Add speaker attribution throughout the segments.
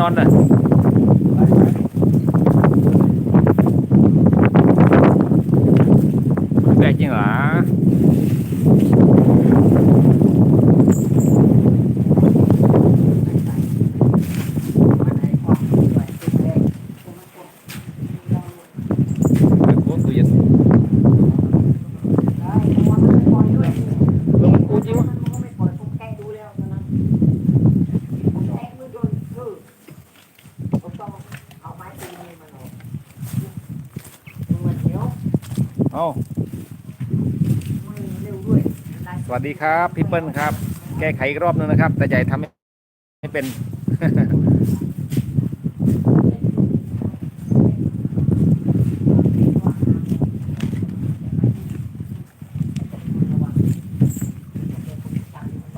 Speaker 1: อนอนน่ะแปลกจริงเหรอ โอ้กูยันลงกูจริงวะ เอ้าสวัสดีครับพี่เปิ้ลครับ แก้ไขอีกรอบนึงนะครับแต่ใหญ่ทำไม่เป็น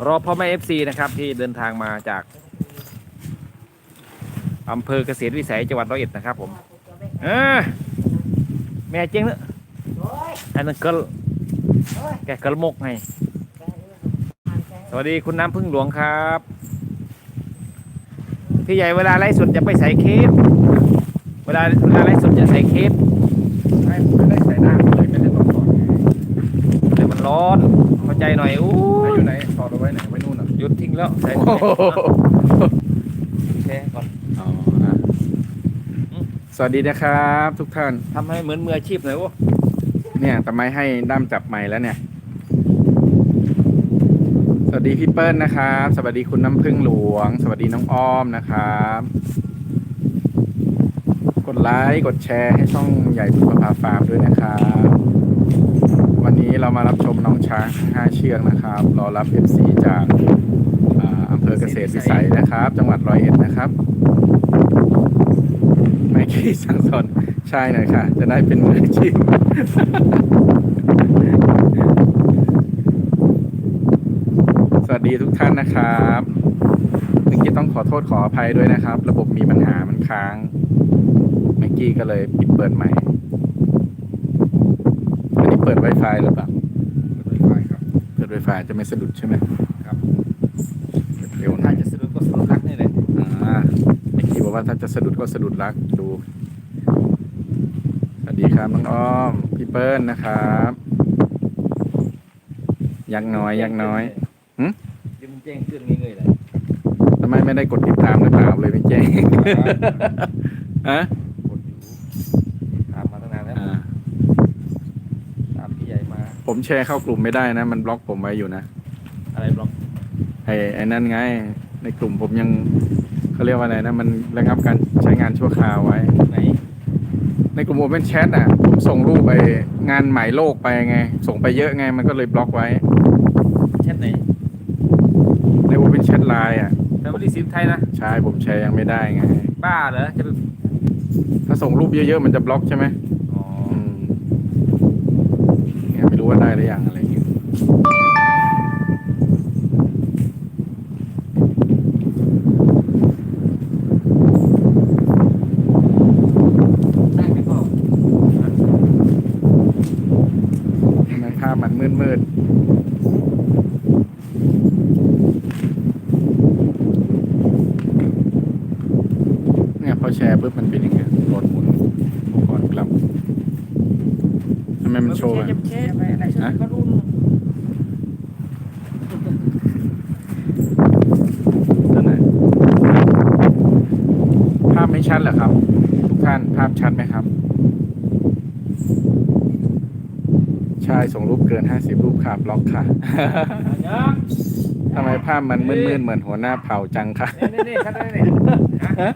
Speaker 1: รอพ่อแม่เอฟซีนะครับ ที่เดินทางมาจากอำเภอเกษตรวิสัยจังหวัดร้อยเอ็ดนะครับผม เออ แม่เจ๊งเนอะ อันนั้นเกิลแกเกิลมกไงสวัสดีคุณน้ำพึ่งหลวงครับ พี่ใหญ่เวลาไลฟ์สดจะไปใส่เคปเวลาเวลาไลฟ์สดจะใส่เคป
Speaker 2: ไม่ไม่ได้ใส่หน้าเลยไม่ได้ต้องถอดไง
Speaker 1: แต่มันร้อนเข้าใจหน่อยอู้
Speaker 2: ไหน
Speaker 1: ย
Speaker 2: อยู่ไหนถอดเอาไว้ไหนไว้นู่นอะ
Speaker 1: หยุดทิ้งแล้วใส่แช่ก่อน
Speaker 2: อ๋ออะ
Speaker 1: อืม
Speaker 2: สวัสดีนะครับ ทุกท่าน
Speaker 1: ทำให้เหมือนมืออาชีพหน่อยโอ้
Speaker 2: เนี่ยทำไมให้ด้ามจับไม้แล้วเนี่ย สวัสดีพี่เปิ้ลนะครับ สวัสดีคุณน้ำพึ่งหลวง สวัสดีน้องอ้อมนะครับ กดไลค์กดแชร์ให้ช่องใหญ่บุญประภาฟาร์มด้วยนะครับ วันนี้เรามารับชมน้องช้างทั้งห้าเชือกนะครับ รอรับ FC จากอ่าอำเภอเกษตรวิสัยนะครับ จังหวัดร้อยเอ็ดนะครับ ไม่ขี้สั่งสอนใช่หน่อยค่ะ จะได้เป็นมืออาชีพสวัสดีทุกท่านนะครับเมื่อกี้ต้องขอโทษขออภัยด้วยนะครับ ระบบมีปัญหามันค้างเมื่อกี้ก็เลยปิดเปิดใหม่อันนี้เปิด Wi-Fi หรือเปล่า
Speaker 1: เปิดไฟครับ
Speaker 2: เปิด Wi-Fi จะไม่สะดุดใช่ไหม
Speaker 1: ครับ
Speaker 2: เร็ว
Speaker 1: ถ้า
Speaker 2: นะ
Speaker 1: จะสะดุดก็สะดุดรักนี่แหละ
Speaker 2: อ่าเมื่อกี้ บอกว่าถ้าจะสะดุดก็สะดุดรักดูสวัสดีครับน้องอ้อมพี่เปิ้ลนะครับยักน้อยยักน้อยหึ
Speaker 1: ยืมนแจ้งเตือนเงยๆเลย
Speaker 2: ทำไมไม่ได้กดติดตามหรือเปล่าเลยไม่แจ้งอะ
Speaker 1: กดอยู่ถามมาตั้งนานแล้วตามพี่ใหญ่มา
Speaker 2: ผมแชร์เข้ากลุ่มไม่ได้นะ มันบล็อกผมไว้อยู่นะ
Speaker 1: อะไรบล็อก
Speaker 2: ไอ้ไอ้นั่นไง ในกลุ่มผมยัง เขาเรียกว่าอะไรนะ มันระงับการใช้งานชั่วคราวไว้
Speaker 1: ไหน
Speaker 2: ในกลุ่ม Open Chat อะผมส่งรูปไปงานหมายโลกไปไง ส่งไปเยอะไงมันก็เลยบล็อกไว้
Speaker 1: แชทไหน
Speaker 2: ใน Open Chat Line อะ
Speaker 1: แฟมิลี่ซิมไทยนะ
Speaker 2: ใช่ผมแชร์ยังไม่ได้ไง
Speaker 1: บ้าเหรอจะไป
Speaker 2: ถ้าส่งรูปเยอะๆมันจะบล็อกใช่ไหม
Speaker 1: อ๋อ
Speaker 2: อืมเนี่ยไม่รู้ว่าได้หรือยังอะไรอย่างเงี้ย
Speaker 1: ได้ไหมพ่อ
Speaker 2: ทำไมภาพมันมืดๆเนี่ยพอแชร์ปุ๊บมันเป็นอย่างเงี้ยรถหมุนก่อนกลับทำไมมันโชว์อะ
Speaker 1: จะแชร์ไปอะไรฉัน
Speaker 2: ฮะ
Speaker 1: ก็รู้
Speaker 2: ตัวไหนภาพไม่ชัดเหรอครับ ทุกท่านภาพชัดไหมครับ ใช่ส่งรูปเกินห้าสิบรูปค่ะบล็อกค่ะ
Speaker 1: ยัง
Speaker 2: ทำไมภาพมันมืดๆเหมือนหัวหน้าเผ่าจังคะ
Speaker 1: นี่นี่ชัดเลยนี่
Speaker 2: ฮะ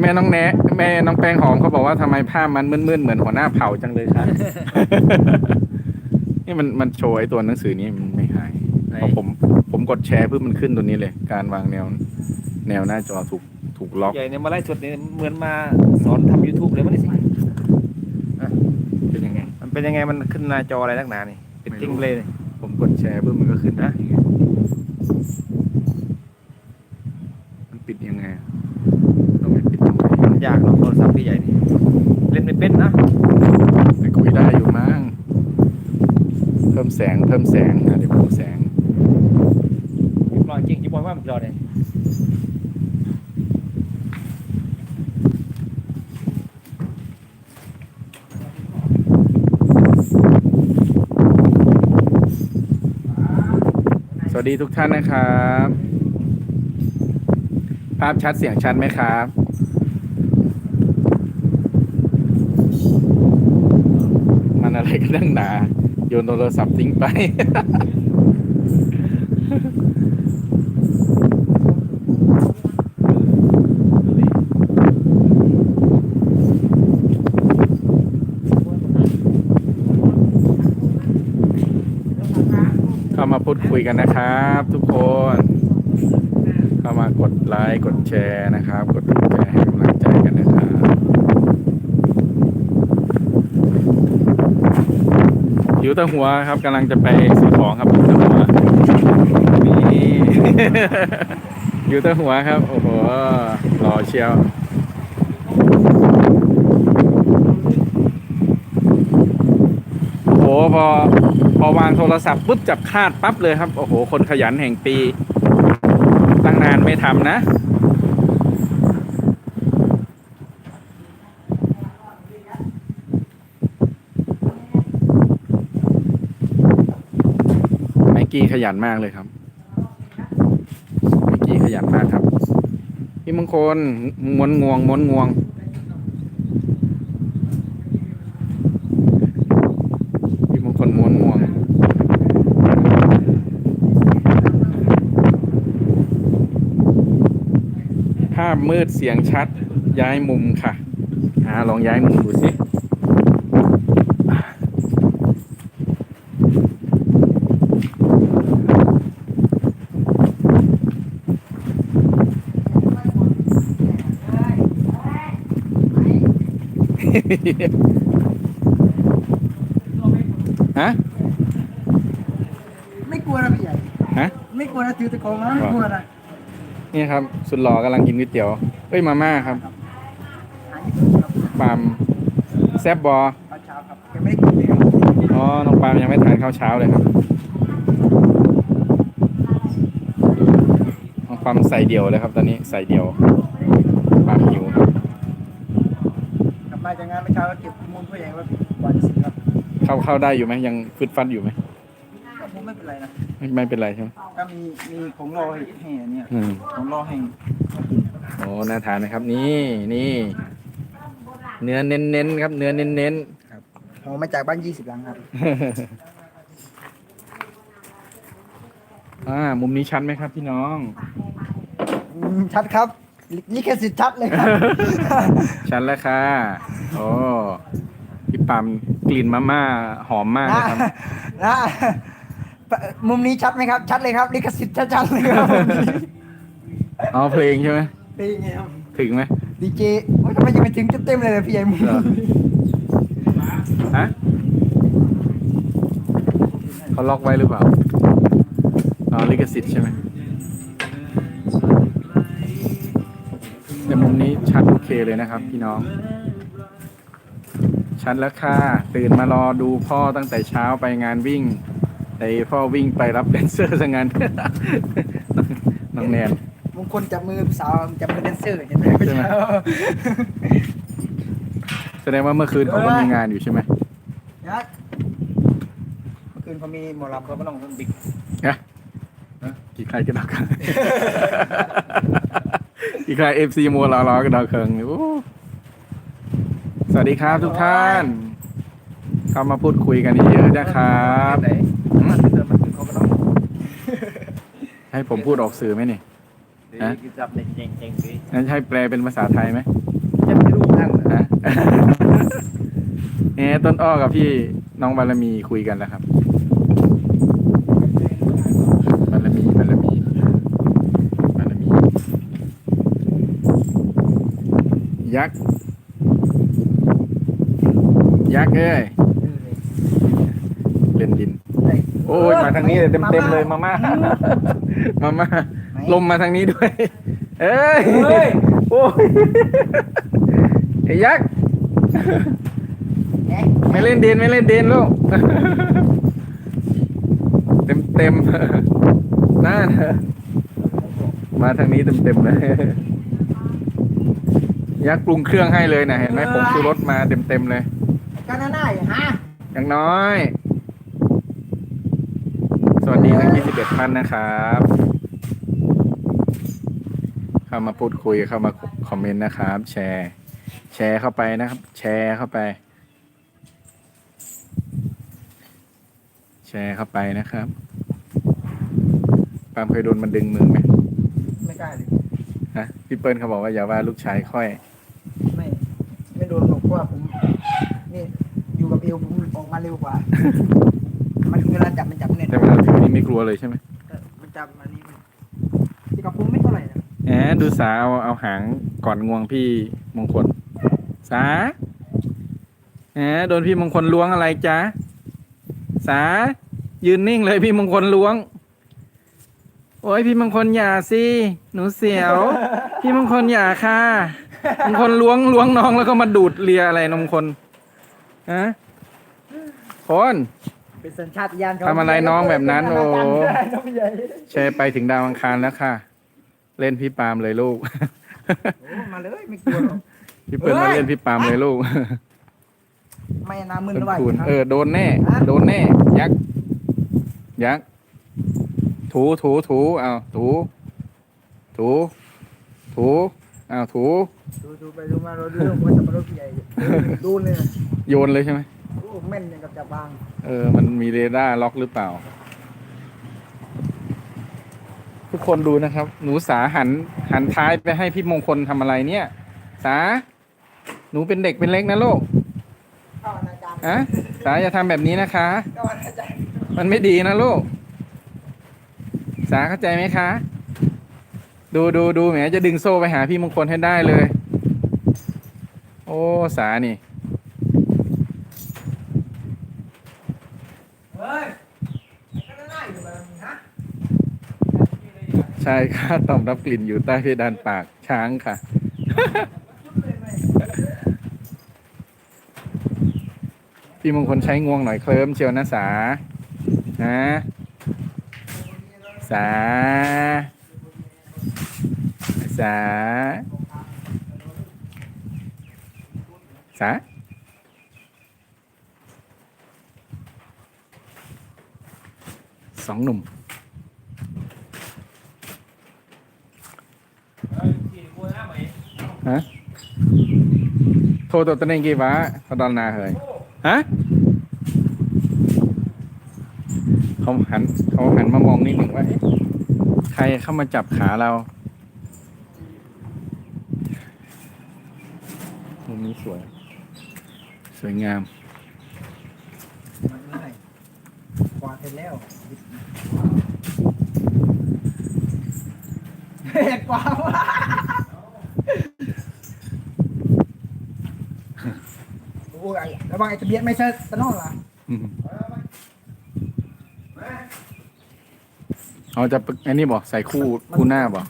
Speaker 2: แม่น้องแนะแม่น้องแป้งหอมเขาบอกว่าทำไมภาพมันมืดๆเหมือนหัวหน้าเผ่าจังเลยคะนี่มันมันโชว์ไอ้ตัวหนังสือนี้มันไม่หาย
Speaker 1: ไหน
Speaker 2: พอผมผมกดแชร์เพื่อมันขึ้นตัวนี้เลย การวางแนว แนวหน้าจอถูกถูกล็อก
Speaker 1: ใหญ่เนี่ยมาไล่สดเนี่ยเหมือนมาสอนทำ YouTube เลยมั้งนี่สิ
Speaker 2: เป็นยังไง
Speaker 1: มันเป็นยังไงมันขึ้นหน้าจออะไรนักหนานี่เป็น
Speaker 2: ไม่รู้
Speaker 1: จริงเลยนี่
Speaker 2: ผมกดแชร์เพื่อมันก็ขึ้นนะมันปิดยังไงต้องไม่ปิดตรงไหน
Speaker 1: มันยากเนาะโทรศัพท์พี่ใหญ่นี่เล่นไม่เป็นนะ
Speaker 2: ไปคุยได้อยู่มั้งเพิ่มแสงเพิ่มแสงอะเดี๋ยวเพิ่มแสง
Speaker 1: ยิบรอยจริงยิบรอยว่ามันรอเนี่ย
Speaker 2: วัสดีทุกท่านนะครับ ภาพชัดเสียงชัดไหมครับมันอะไรกันนักหนาโยนโทรศัพท์ทิ้งไป เข้ามาพูดคุ ยกันนะครับ ทุกคน เข้ามากดไลค์กดแชร์นะครับ กดถูกใจให้กำลังใจกันนะครับหิวตะหัวครับกำลังจะไปซื้อของครับหิวตะหัวนี่หิวตะหัวครับ โอ้โหรอเชียวโอ้โหพอ พอวางโทรศัพท์ปุ๊บจับคาดปั๊บเลยครับ โอ้โห คนขยันแห่งปี ตั้งนานไม่ทำนะ ไมกี้ขยันมากเลยครับ ไมกี้ขยันมากครับ พี่มงคลม้วนงวงม้วนงวงพี่มงคลม้วนงวง ภาพมืดเสียงชัดย้ายมุมค่ะอ่าลองย้ายมุมดูสิฮะ
Speaker 3: ไม่กลัวนะพี่ใหญ่
Speaker 2: ฮะ
Speaker 3: ไม่กลัวนะถือตะโกนนะไม่กลัวนะ
Speaker 2: นี่ครับ สุดหล่อกำลังกินก๋วยเตี๋ยว เอ้ยมาม่าครับ
Speaker 3: หาที่สุดครับ
Speaker 2: ปาล์มแซบบอ
Speaker 3: ตอนเช้าครับยังไม่ได้กินเลยครับ
Speaker 2: อ๋อ น้องปาล์มยังไม่ทานข้าวเช้าเลยครับ น้องปาล์มใส่เดี่ยวเลยครับ ตอนนี้ใส่เดี่ยวปาล์มหิวครับ
Speaker 3: กลับมาจากงานเมื่อเช้าก็เก็บมูลผู้ใหญ่ว่าวันสิครับ
Speaker 2: เข้าเข้าได้อยู่ไหมยังฟึดฟัดอยู่ไหม
Speaker 3: ก็ผมไม่เป็น ไรนะ
Speaker 2: ไม่ไม่เป็นไรใช่ไหม
Speaker 3: ก็มีมีของรอให้ให้อันเนี่ย
Speaker 2: อืม
Speaker 3: ของรอให้
Speaker 2: โอ้น่าทานนะครับ นี่นี่ เนื้อเน้นๆครับ เนื้อเน้น
Speaker 3: ครับผมมาจากบ้าน20หลังครับ
Speaker 2: ๆ อ่า มุมนี้ชัดไหมครับพี่น้อง
Speaker 3: อืมชัดครับลิขสิทธิ์ชัดเลยครับ
Speaker 2: ชัดแล้วค่ะโอ้พี่ปั๊มกลิ่นมาม่าหอมมากเลยครับ
Speaker 3: นะ มุมนี้ชัดไหมครับ ชัดเลยครับลิขสิทธิ์ชัดๆเลยครับมุมนี้
Speaker 2: อ๋อเพลงใช่ไหม
Speaker 3: เป็นยังไงครับ
Speaker 2: ถึงไหม
Speaker 3: ดีเจโอ้ยทำไมจะไปถึงเต็มๆเลยนะพี่ใหญ่มุม
Speaker 2: เหรอฮะเขาล็อกไว้หรือเปล่าอ๋อลิขสิทธิ์ใช่ไหมแต่มุมนี้ชัดโอเคเลยนะครับ พี่น้อง ชัดแล้วค่ะตื่นมารอดูพ่อตั้งแต่เช้าไปงานวิ่ง แต่พ่อวิ่งไปรับแดนเซอร์ซะงั้น น้องแนน
Speaker 3: มงคลจับมือสาวจับมือแดนเซอร์เห็นไหม
Speaker 2: ใช่ไหม แสดงว่าเมื่อคืนเขาก็มีงานอยู่ใช่ไหม
Speaker 3: นะเมื่อคืนเขามีหมอลำเขาก็ต้องบิ๊ก
Speaker 2: นะกี่ใครกันดอกกันกี่ใครเอฟซีมัวรอรอกันดอกเคิงโอ้สวัสดีครับทุกท่าน เข้ามาพูดคุยกันเยอะๆนะครับ
Speaker 3: ไหนมันเดินมาถึงเขาก็ต้อง
Speaker 2: ให้ผมพูดออกสื่อไหมนี่ฮะ
Speaker 4: จับเด็กเก่งๆดิ
Speaker 2: งั้นให้แปลเป็นภาษาไทยไหม
Speaker 4: จะไม่รู้ท่าน
Speaker 2: ฮะเอ๊ะต้นอ้อกับพี่น้องบารมีคุยกันแล้วครับ บารมีบารมีบารมี ยักษ์ ยักษ์เอ้ยเล่นดิน โอ้ยมาทางนี้เลยเต็มเต็มๆเลยมาม่ามาม่าลมมาทางนี้ด้วย เอ้ยโอ้ยไอ้ยักษ์ไม่เล่นเดนไม่เล่นเดนลูกเต็มเต็มๆนั่นมาทางนี้เต็มเต็มๆเลยยักษ์ปรุงเครื่องให้เลยนะเห็นไหมผมชูรสมาเต็มเต็มๆเลย
Speaker 3: กันหน้าอย่าฮะ
Speaker 2: อย่างน้อย สวัสดี ทั้ง21ท่านนะครับ เข้ามาพูดคุยเข้ามาคอมเมนต์นะครับ แชร์ แชร์เข้าไปนะครับ แชร์เข้าไป แชร์เข้าไปนะครับปาล์มเคยโดนมันดึงมือไหม
Speaker 3: ไม่กล้าเลย
Speaker 2: ฮะพี่เปิ้ลเขาบอกว่าอย่าว่าลูกชายค่อย
Speaker 3: ไม่ ไม่โดนหรอกเพราะว่าผม นี่ อยู่กับเอวผมออกมาเร็วกว่า มันเวลาจับมันจับเนี่ย
Speaker 2: แต่เวลาถือนี่ไม่กลัวเลยใช่ไหม
Speaker 3: มันจับอันนี้มันที่กับผมไม่เท่าไหร่นะ
Speaker 2: แหมดูสาเอาเอาหางก่อนงวงพี่มงคล สาแหมโดนพี่มงคลล้วงอะไรจ๊ะ สา ยืนนิ่งเลยพี่มงคลล้วง โอ้ยพี่มงคลอย่าสิ หนูเสียว พี่มงคลอย่าค่ะมงคลล้วงล้วงน้องแล้วก็มาดูดเลียอะไรนมงคลฮะคน
Speaker 3: เป็นสัญชาตญาณเขา
Speaker 2: ทำอะไรน้องแบบนั้นโอ้
Speaker 3: น้องใหญ่
Speaker 2: แชร์ไปถึงดาวอังคารแล้วค่ะ เล่นพี่ปาล์มเลยลูก
Speaker 3: โอ้มาเลยไม่กลัวหรอก
Speaker 2: พี่เปิ้ลมาเล่นพี่ปาล์มเลยลูก
Speaker 3: ไม่น้ำมึน
Speaker 2: เป็น
Speaker 3: ด้วย
Speaker 2: คูณ
Speaker 3: ครับ
Speaker 2: เออโดนแน่
Speaker 3: ฮะ
Speaker 2: โดนแน่ ยักษ์ยักษ์ถูถูถูเอาถู ถู ถูเอาถู
Speaker 3: ดูดูไปดูมาเราดูเรื่องว่าจะมารถใหญ่ดูเลยนะ
Speaker 2: โยนเลยใช่ไหม
Speaker 3: โอ้แม่นอย่างกับจับบาง
Speaker 2: เออ มันมีเรดาร์ล็อกหรือเปล่า ทุกคนดูนะครับ หนูสาหัน หันท้ายไปให้พี่มงคลทำอะไรเนี่ย สา หนูเป็นเด็กเป็นเล็กนะลูก
Speaker 3: เข้าอนาจารย์
Speaker 2: อะสาอย่าทำแบบนี้นะคะ
Speaker 3: เข้าอนาจารย์
Speaker 2: มันไม่ดีนะลูก สาเข้าใจไหมคะ ดูดูดูแหมจะดึงโซ่ไปหาพี่มงคลให้ได้เลย โอ้ สานี่
Speaker 3: เฮ้ยก็น่าอยู่แบบนี้ฮะ
Speaker 2: ใช่ค่ะต่อมรับกลิ่นอยู่ใต้เพดานปากช้างค่ะ พี่มงคลใช้งวงหน่อยเคลิ้มเชียวนะสานะสา สา สาสองหนุ่ม ฮะ โทรตัวตนเองกี่วะเขาดอนนาเฮยฮะเขาหันเขาหันมามองนิดหนึ่งว่าใครเข้ามาจับขาเรามุมนี้สวย สวยงาม
Speaker 3: มันง่ายกวาดเสร็จแล้วเฮ้กวาดว่ะโอ้ย ระวังไอ้ทะเบียนไม่ใช่ตะนอกล่ะ
Speaker 2: อืมเอาจะไอ้นี่บอกใส่คู่คู่หน้าบอก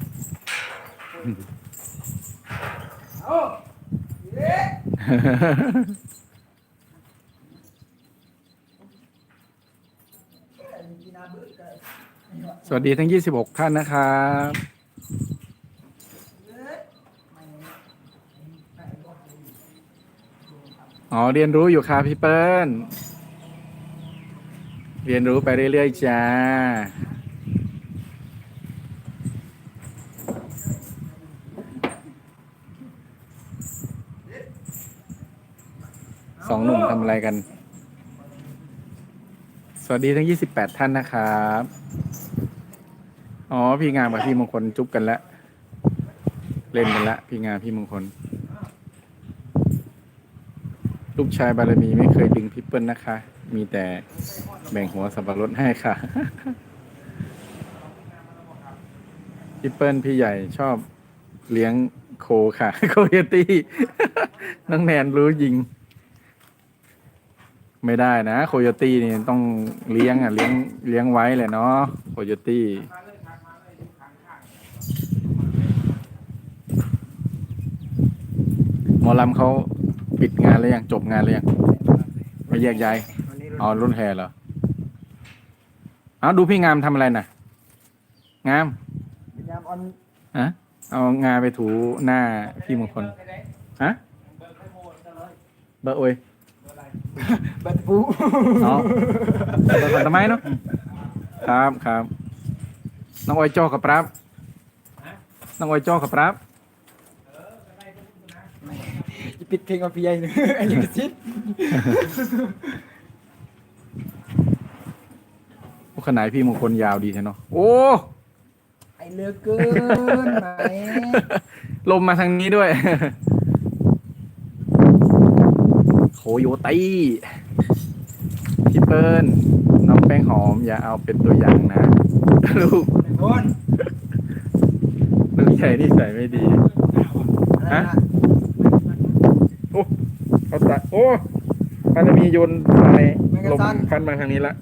Speaker 2: สวัสดีทั้ง 26 ท่านนะครับ อ๋อเรียนรู้อยู่ครับพี่เปิ้ล เรียนรู้ไปเรื่อยๆจ้า สองหนุ่มทำอะไรกัน สวัสดีทั้ง28ท่านนะครับ อ๋อ พี่งามกับพี่มงคลจุ๊บกันแล้ว เล่นกันละพี่งามพี่มงคล ลูกชายบารมีไม่เคยดึงพี่เปิลนะคะ มีแต่แบ่งหัวสับปะรดให้ค่ะพี่เปิลพี่ใหญ่ชอบเลี้ยงโคค่ะ โคโยตี้น้องแนนรู้ยิง ไม่ได้นะ โคโยตี้นี่ต้องเลี้ยงอะ เลี้ยงเลี้ยงไว้เลยเนาะโคโยตี้หมอลำเขา ปิดงานแล้วยังจบงานแล้วยังไม่แยกย้าย
Speaker 3: วันนี้
Speaker 2: อ๋อรุ่นแห่เหรอเอาดูพี่งามทำอะไรน่ะ งาม
Speaker 3: พยายามออน
Speaker 2: อะเอางาไปถูหน้าพี่มงคลฮะเบอร์โอย
Speaker 3: เบัดปู
Speaker 2: เอาเบอร์ก่อนทำไมเนาะครับครับน้องอ้อยจอกับปรับน้องอ้อยจอกับปรับ
Speaker 3: จะ ปิดเพลงเอาพี่ใหญ่หนึ่งอันนี้ก็ซิด
Speaker 2: โอ้ขนาดพี่มงคลยาวดีใช่เนาะโอ้
Speaker 3: ไอเลือกเกินไหม
Speaker 2: ลมมาทางนี้ด้วยโคโยตี้พี่เปิ้ลน้องแป้งหอม อย่าเอาเป็นตัวอย่างนะ ลูก
Speaker 3: ไอ้คน
Speaker 2: ลูกใหญ่นี่ใส่ไม่ดี
Speaker 3: อะไรนะ
Speaker 2: โอ้เขาตะโอ้มันจะมีโยนไฟลมพัดมาทางนี้ละ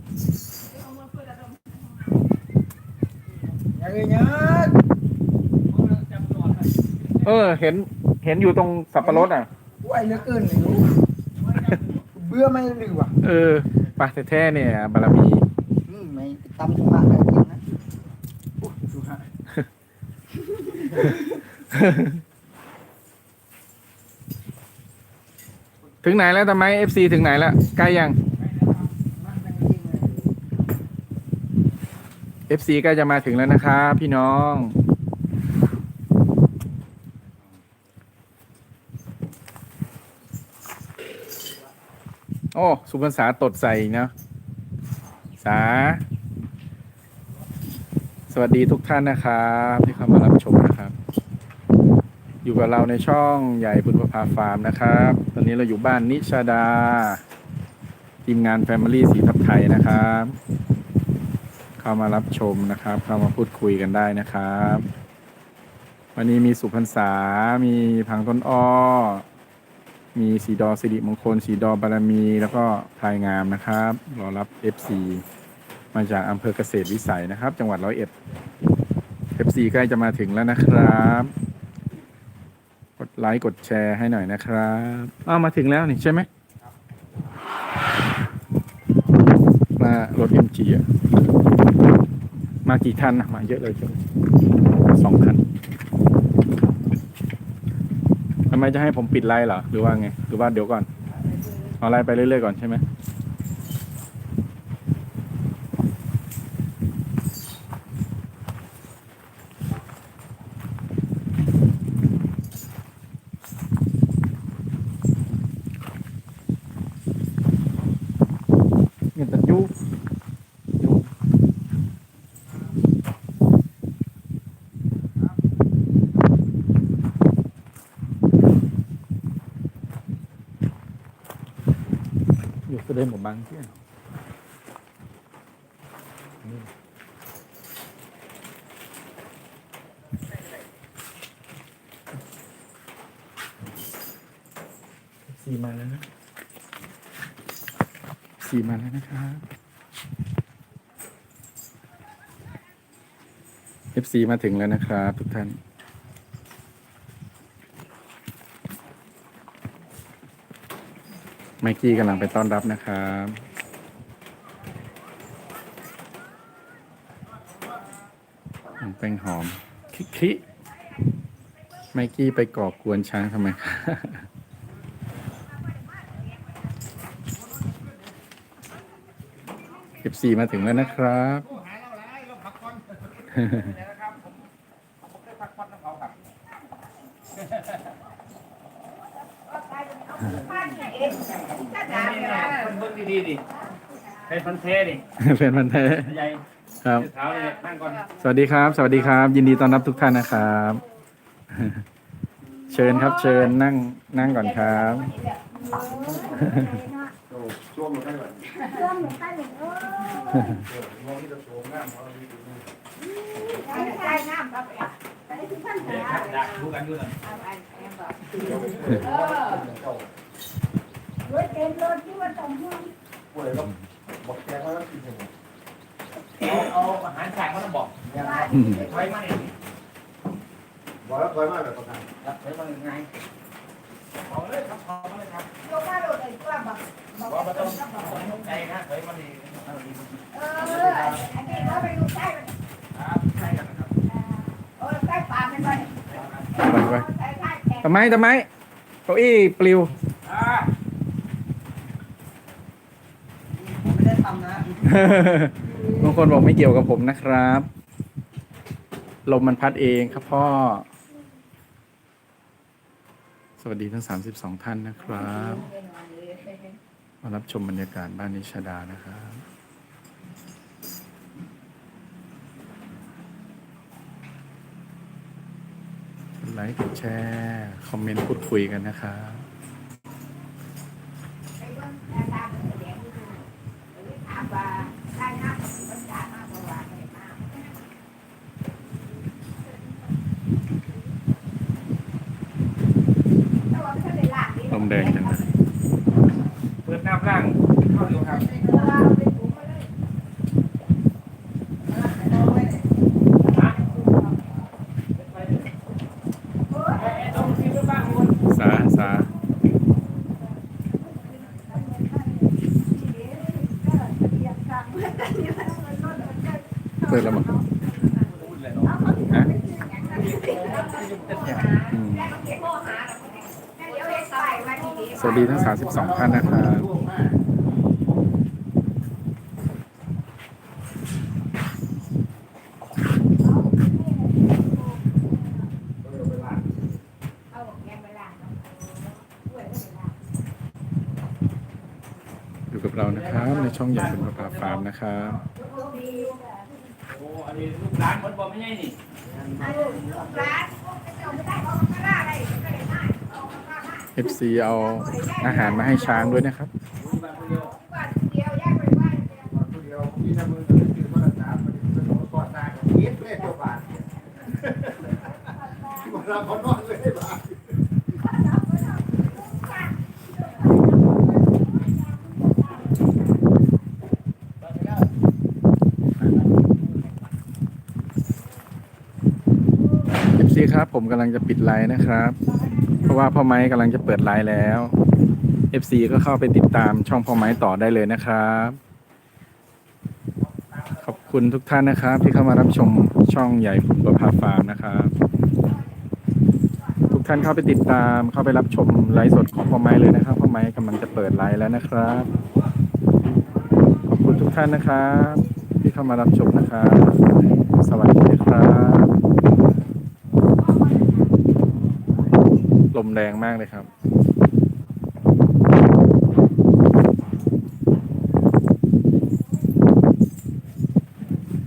Speaker 3: อย่างเงี้ย
Speaker 2: เออ เห็น เห็นอยู่ตรงสับปะรดอะ
Speaker 3: กูไอเลือกเกินเลยลูกเบื่อไม่หรือวะ
Speaker 2: เออปะแท้ๆเนี่ยบารมี
Speaker 3: อืมไม่ตำจังหวะอะไรจริงนะโอ้ดูฮ
Speaker 2: ถึงไหนแล้วทำไมเอฟซีถึงไหนแล้วใกล้ยัง
Speaker 3: เอ
Speaker 2: ฟซีใกล้จะมาถึงแล้วนะครับพี่น้องโอ้ สุพรรษาตดใส่เนาะสา สวัสดีทุกท่านนะครับที่เข้ามารับชมนะครับ อยู่กับเราในช่องใหญ่บุญประภาฟาร์มนะครับ นนี้เราอยู่บ้านนิชาดา ทีมงาน Family สีทับไทยนะครับ เข้ามารับชมนะครับ เข้ามาพูดคุยกันได้นะครับ วันนี้มีสุพรรษา มีพังต้นอ้อ มีสีดอสิริมงคล สีดอบารมี แล้วก็พายงามนะครับ รอรับ FC มาจากอำเภอเกษตรวิสัยนะครับ จังหวัดร้อยเอ็ด FC ใกล้จะมาถึงแล้วนะครับ กดไลค์กดแชร์ให้หน่อยนะครับอ้าวมาถึงแล้วนี่ใช่ไหมมารถ MG อะมากี่คันอะมาเยอะเลยจ้ะสองคันทำไมจะให้ผมปิดไลน์เหรอหรือว่าไงหรือว่าเดี๋ยวก่อน เอาไลน์ไปเรื่อยๆก่อนใช่ไหม อยู่ก็เดินหมดบางที่สีมาแล้วนะสีมาแล้วนะครับ FC มาถึงแล้วนะครับทุกท่าน ไมค์กี้กำลังไปต้อนรับนะครับน้องแป้งหอมคิคิไมค์กี้ไปก่อกวนช้างทำไมคะเอฟซีมาถึงแล้วนะครับ
Speaker 4: เบิ่งดีๆดิ ให้ฟันเทดิ
Speaker 2: เป็นพันธุ์แท้
Speaker 4: ใหญ่
Speaker 2: ครับ
Speaker 4: เท้าเลยนั่งก่อน
Speaker 2: สวัสดีครับ สวัสดีครับ ยินดีต้อนรับทุกท่านนะครับ เชิญครับ เชิญนั่งนั่งก่อนครับ
Speaker 4: ดักดูกันอยู่นะเอาเอาอาหารแขกมาต้องบอกไว้มาเนี่ย
Speaker 5: บอกแล้วคอยมากเลยประกัน
Speaker 4: ไว้มายังไงเอาเลยครับเอาเลยครับ
Speaker 6: ยกมาโดดไอ้กล้าบอกบอก
Speaker 4: ว่า
Speaker 6: ว่า
Speaker 4: ไม่
Speaker 6: ต้
Speaker 4: ต้
Speaker 6: อ
Speaker 4: องงต้องใจนะไว้มานี่เอาดี
Speaker 6: เอออันนี้เราไปดูใกล้มัน
Speaker 4: ครับใช่กันนะครับ
Speaker 6: เออใกล้ปากมันไป
Speaker 2: ไปไป
Speaker 6: ใกล้ใกล้แขน
Speaker 2: ทำไมทำไมเก้าอี้ปลิว
Speaker 4: อ่า
Speaker 3: ผมไม่ได้ทำนะ
Speaker 2: โอ้ บางคนบอกไม่เกี่ยวกับผมนะครับ ลมมันพัดเองครับพ่อ สวัสดีทั้ง32ท่านนะครับมารับชมบรรยากาศบ้านนิชดานะครับไลค์กดแชร์ คอมเมนต์พูดคุยกันนะครับ ลม แดงจังเลย
Speaker 1: เปิดน้ำล่างเข้าอยู่ครับต้องคิดว่าบ้างคน
Speaker 2: สาสาเปิดแล้วมั้ง
Speaker 1: พูดเลยเนาะ
Speaker 2: ฮะอืมสวัส ดีทั้ง 32ท่านนะครับอยู่กับเรานะครับ ในช่องใหญ่เป็นประภาฟาร์มนะครับ
Speaker 1: โอ้อันนี้ลูกหลานคนบอกไม่ใช่นี่
Speaker 2: FC เอาอาหารมาให้ช้างด้วยนะครั
Speaker 5: เอฟซีเอาอาหารมาให้ช้างด้วยนะครับเอฟ
Speaker 2: ซีครับผมกำลังจะปิดไลน์นะครับะว่าพ่อไม้กำลังจะเปิดไลน์แล้ว FC ก็เข้าไปติดตามช่องพ่อไม้ต่อได้เลยนะครับ ขอบคุณทุกท่านนะครับ ที่เข้ามารับชมช่องใหญ่ผุนประภาฟาร์มนะครับ ทุกท่านเข้าไปติดตามเข้าไปรับชมไลฟ์สดของพ่อไม้เลยนะครับพ่อไม้กำลังจะเปิดไลฟ์แล้วนะครับ ขอบคุณทุกท่านนะครับ ที่เข้ามารับชมนะครับ สวัสดีครับ ลมแรงมากเลยครับ